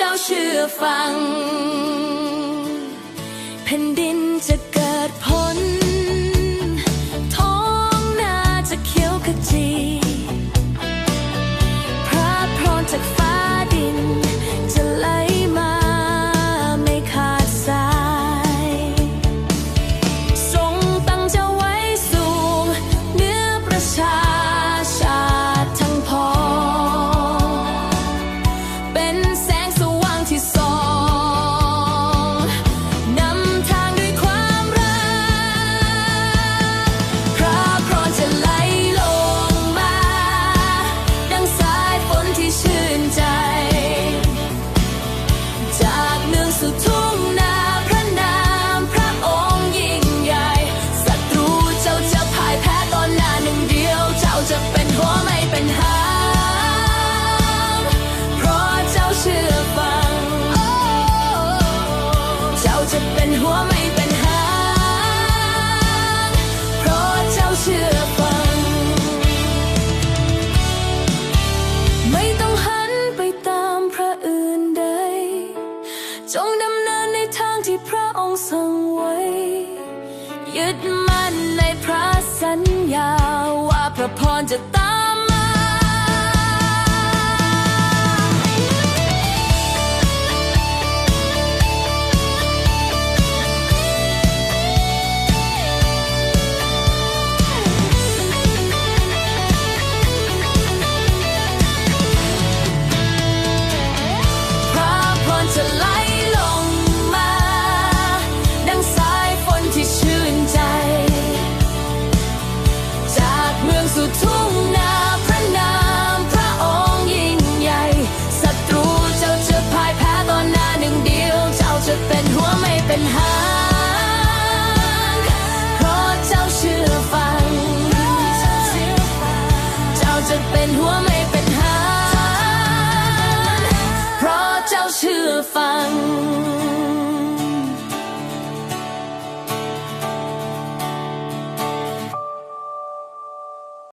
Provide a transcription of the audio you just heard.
จ้าเชื่อฟังแผ่นดินจะ จงดำเนินในทางที่พระองค์สั่งไว้ ยึดมั่นในพระสัญญาว่าพระพรจะตา เพราะเจ้าเชื่อฟัง เจ้าจะเป็นหัว